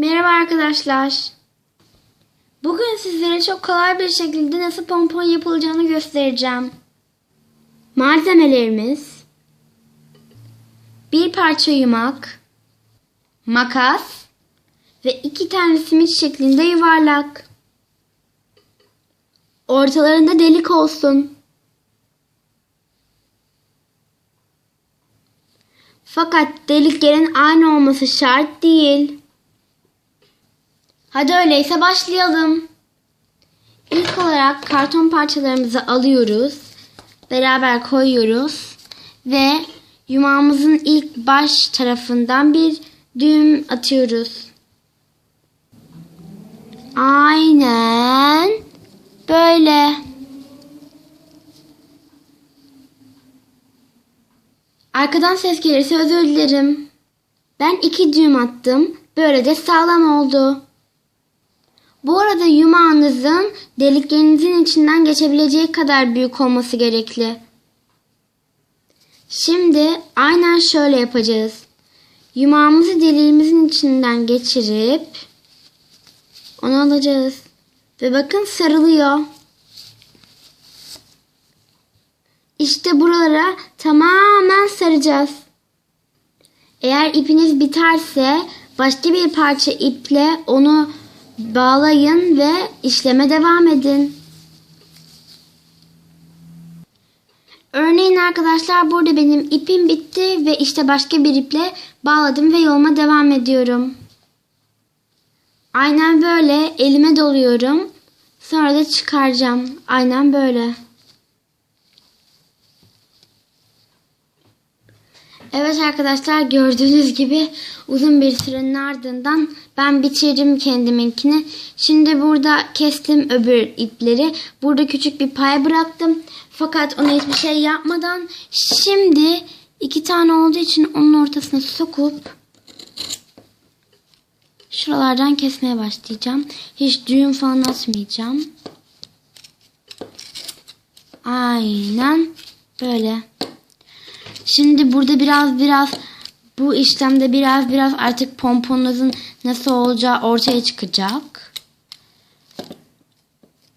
Merhaba arkadaşlar. Bugün sizlere çok kolay bir şekilde nasıl pompon yapılacağını göstereceğim. Malzemelerimiz bir parça yumak, makas ve iki tane simit şeklinde yuvarlak. Ortalarında delik olsun. Fakat deliklerin aynı olması şart değil. Hadi öyleyse başlayalım. İlk olarak karton parçalarımızı alıyoruz. Beraber koyuyoruz. Ve yumağımızın ilk baş tarafından bir düğüm atıyoruz. Aynen böyle. Arkadan ses gelirse özür dilerim. Ben iki düğüm attım. Böylece sağlam oldu. Bu arada yumağınızın deliklerinizin içinden geçebileceği kadar büyük olması gerekli. Şimdi aynen şöyle yapacağız. Yumağımızı deliğimizin içinden geçirip onu alacağız. Ve bakın sarılıyor. İşte buralara tamamen saracağız. Eğer ipiniz biterse başka bir parça iple onu bağlayın ve işleme devam edin. Örneğin arkadaşlar burada benim ipim bitti ve işte başka bir iple bağladım ve yoluma devam ediyorum. Aynen böyle elime doluyorum. Sonra da çıkaracağım. Aynen böyle. Evet arkadaşlar gördüğünüz gibi uzun bir sürenin ardından ben bitirdim kendiminkini. Şimdi burada kestim öbür ipleri. Burada küçük bir pay bıraktım. Fakat ona hiçbir şey yapmadan şimdi iki tane olduğu için onun ortasına sokup şuralardan kesmeye başlayacağım. Hiç düğüm falan atmayacağım. Aynen böyle. Şimdi burada biraz biraz bu işlemde biraz biraz artık pomponunuzun nasıl olacağı ortaya çıkacak.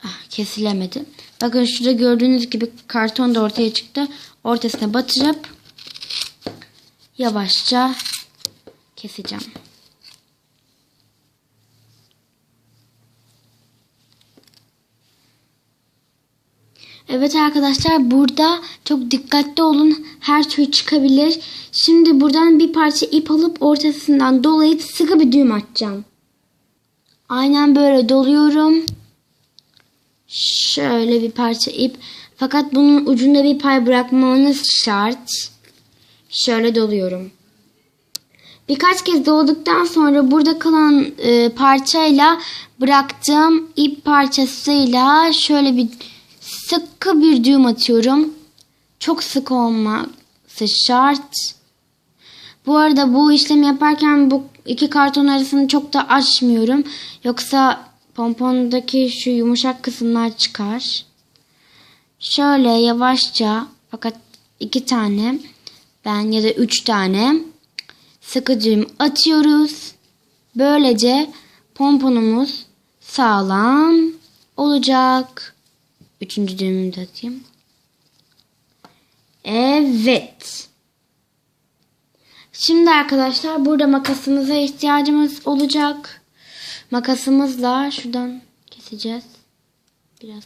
Ah, kesilemedi. Bakın şurada gördüğünüz gibi karton da ortaya çıktı. Ortasına batırıp yavaşça keseceğim. Evet arkadaşlar burada çok dikkatli olun. Her tür çıkabilir. Şimdi buradan bir parça ip alıp ortasından dolayıp sıkı bir düğüm atacağım. Aynen böyle doluyorum. Şöyle bir parça ip. Fakat bunun ucunda bir pay bırakmanız şart. Şöyle doluyorum. Birkaç kez dolduktan sonra burada kalan e, parçayla bıraktığım ip parçasıyla şöyle bir sıkı bir düğüm atıyorum. Çok sık olması şart. Bu arada bu işlemi yaparken bu iki karton arasını çok da açmıyorum. Yoksa pompondaki şu yumuşak kısımlar çıkar. Şöyle yavaşça fakat iki tane ben ya da üç tane sıkı düğüm atıyoruz. Böylece pomponumuz sağlam olacak. Üçüncü düğümümü de atayım. Evet. Şimdi arkadaşlar burada makasımıza ihtiyacımız olacak. Makasımızla şuradan keseceğiz. Biraz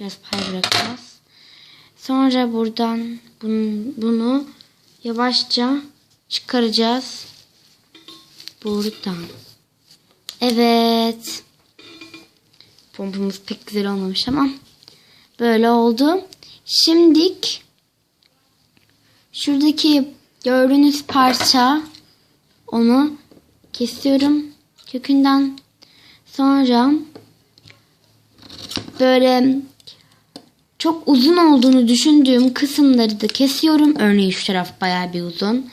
biraz pay bırakacağız. Sonra buradan bunu, bunu yavaşça çıkaracağız. Buradan. Evet. Pompamız pek güzel olmamış ama böyle oldu. Şimdik şuradaki gördüğünüz parça onu kesiyorum kökünden. Sonra böyle çok uzun olduğunu düşündüğüm kısımları da kesiyorum. Örneğin şu taraf bayağı bir uzun.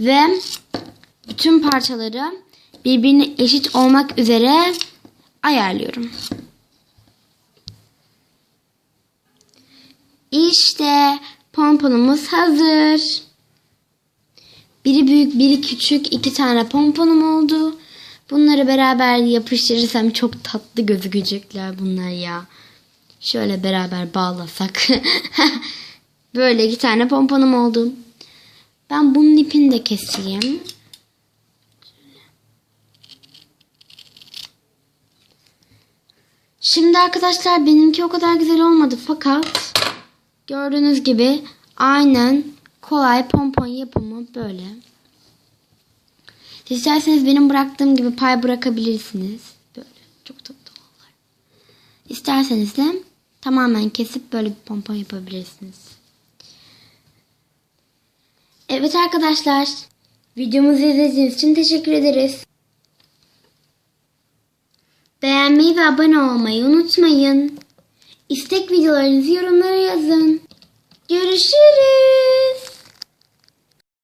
Ve bütün parçaları birbirine eşit olmak üzere ayarlıyorum. İşte pomponumuz hazır. Biri büyük, biri küçük. iki tane pomponum oldu. Bunları beraber yapıştırırsam çok tatlı gözükecekler bunlar ya. Şöyle beraber bağlasak. Böyle iki tane pomponum oldu. Ben bunun ipini de keseyim. Şimdi arkadaşlar benimki o kadar güzel olmadı fakat gördüğünüz gibi aynen kolay pompon yapımı böyle. Siz İsterseniz benim bıraktığım gibi pay bırakabilirsiniz. Böyle çok tatlı olurlar. İsterseniz de tamamen kesip böyle bir pompon yapabilirsiniz. Evet arkadaşlar. Videomuzu izlediğiniz için teşekkür ederiz. Beğenmeyi ve abone olmayı unutmayın. İstek videolarınızı yorumlara yazın. Görüşürüz.